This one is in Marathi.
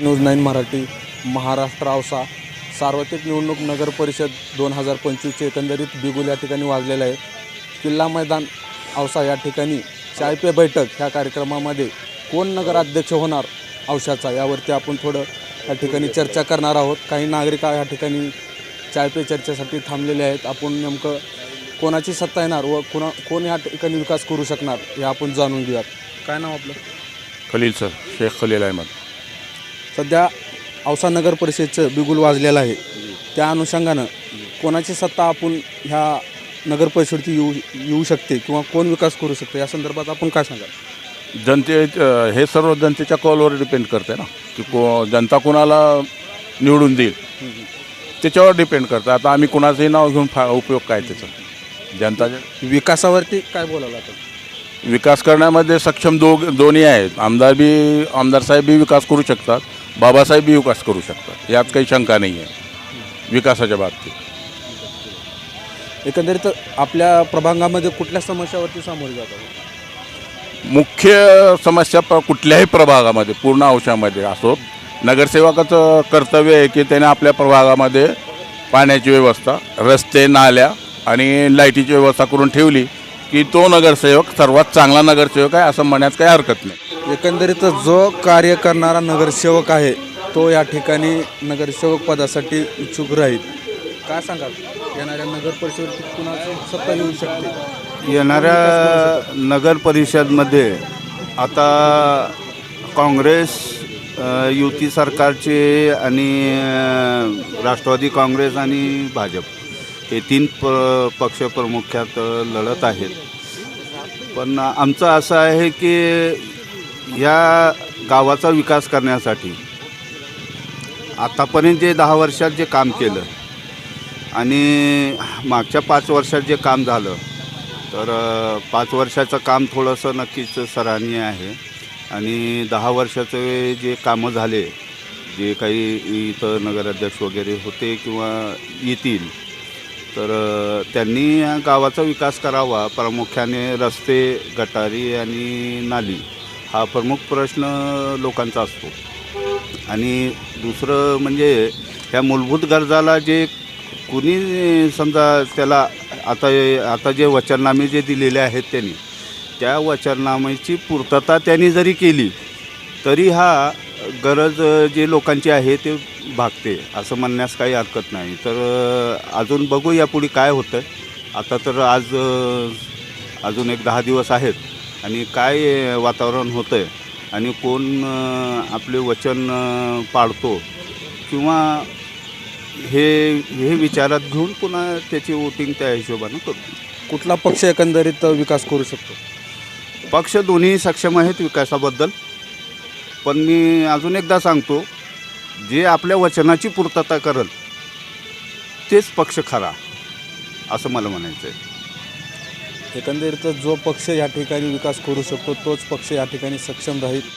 न्यूज नाईन मराठी महाराष्ट्र औसा सार्वत्रिक निवडणूक नगर परिषद दोन हजार पंचवीसचे एकंदरीत बिगुल या ठिकाणी वाजलेलं आहे. किल्ला मैदान औसा या ठिकाणी चाय पे बैठक ह्या कार्यक्रमामध्ये कोण नगराध्यक्ष होणार औशाचा यावरती आपण थोडं या ठिकाणी चर्चा करणार आहोत. काही नागरिक या ठिकाणी चाय पे चर्चेसाठी थांबलेले आहेत. आपण नेमकं कोणाची सत्ता येणार व कोणा कोण या ठिकाणी विकास करू शकणार हे आपण जाणून घेऊयात. काय नाव आपलं? खलील सर शेख खलील अहमद. सध्या औसा नगर परिषदेचं बिगुल वाजलेलं आहे. त्या अनुषंगानं कोणाची सत्ता आपण ह्या नगर परिषदेची येऊ येऊ शकते किंवा कोण विकास करू शकते या संदर्भात आपण काय सांगाल? जनते हे सर्व जनतेच्या कॉलवर डिपेंड करते ना की को जनता कोणाला निवडून देईल. त्याच्यावर डिपेंड करतं. आता आम्ही कुणाचंही नाव घेऊन फा उपयोग काय त्याचा? जनता विकासावरती काय बोलायला आपण? विकास करण्यामध्ये सक्षम दो दोन्ही आहेत. आमदार बी आमदार साहेब बी विकास करू शकतात. बाबासाहेब बी विकास करू शकतात. यात काही शंका नाही आहे विकासाच्या बाबतीत. एकंदरीत आपल्या प्रभागामध्ये कुठल्या समस्यावरती सामोरे जातात मुख्य समस्या प कुठल्याही प्रभागामध्ये पूर्ण अंशामध्ये असो नगरसेवकाचं कर्तव्य आहे की त्याने आपल्या प्रभागामध्ये पाण्याची व्यवस्था रस्ते नाल्या आणि लाईटीची व्यवस्था करून ठेवली. की तो नगरसेवक सर्वात चांगला नगरसेवक आहे असं म्हणण्यात काही हरकत नाही. एकंदरीत जो कार्य करणारा नगरसेवक आहे तो या ठिकाणी नगरसेवक पदासाठी इच्छुक राहील. काय सांगाल? येणाऱ्या नगर कुणाची सत्ता येऊ शकते? येणाऱ्या नगर परिषदमध्ये आता काँग्रेस युती सरकारचे आणि राष्ट्रवादी काँग्रेस आणि भाजप. हे तीन प पक्ष प्रमुख्यात लढत आहेत. पण आमचं असं आहे की या गावाचा विकास करण्यासाठी आतापर्यंत जे दहा वर्षात जे काम केलं आणि मागच्या पाच वर्षात जे काम झालं तर पाच वर्षाचं काम थोडंसं नक्कीच सराहनीय आहे. आणि दहा वर्षाचे जे कामं झाले जे काही इथं नगराध्यक्ष वगैरे होते किंवा येतील तर त्यांनी या गावाचा विकास करावा प्रामुख्याने रस्ते गटारी आणि नाली हा प्रमुख प्रश्न लोकांचा असतो. आणि दुसरं म्हणजे ह्या मूलभूत गरजाला जे कुणी समजा त्याला आता आता जे वचननामे जे दिलेले आहेत त्यांनी त्या वचननामेची पूर्तता त्यांनी जरी केली तरी हा गरज जे लोकांची आहे ते भागते असं म्हणण्यास काही हरकत नाही. तर अजून बघू यापुढे काय होतं आता तर आज अजून एक दहा दिवस आहेत आणि काय वातावरण होतं आहे आणि कोण आपले वचन पाळतो किंवा हे हे विचारात घेऊन पुन्हा त्याची वोटिंग त्या हिशोबानं करतो कुठला पक्ष एकंदरीत विकास करू शकतो? पक्ष दोन्ही सक्षम आहेत विकासाबद्दल. पण मी अजून एकदा सांगतो जे आपल्या वचनाची पूर्तता करल तेच पक्ष खरा असं मला म्हणायचं आहे एकंदरीत जो पक्ष या ठिकाणी विकास करू शकतो तोच पक्ष या ठिकाणी सक्षम राहील.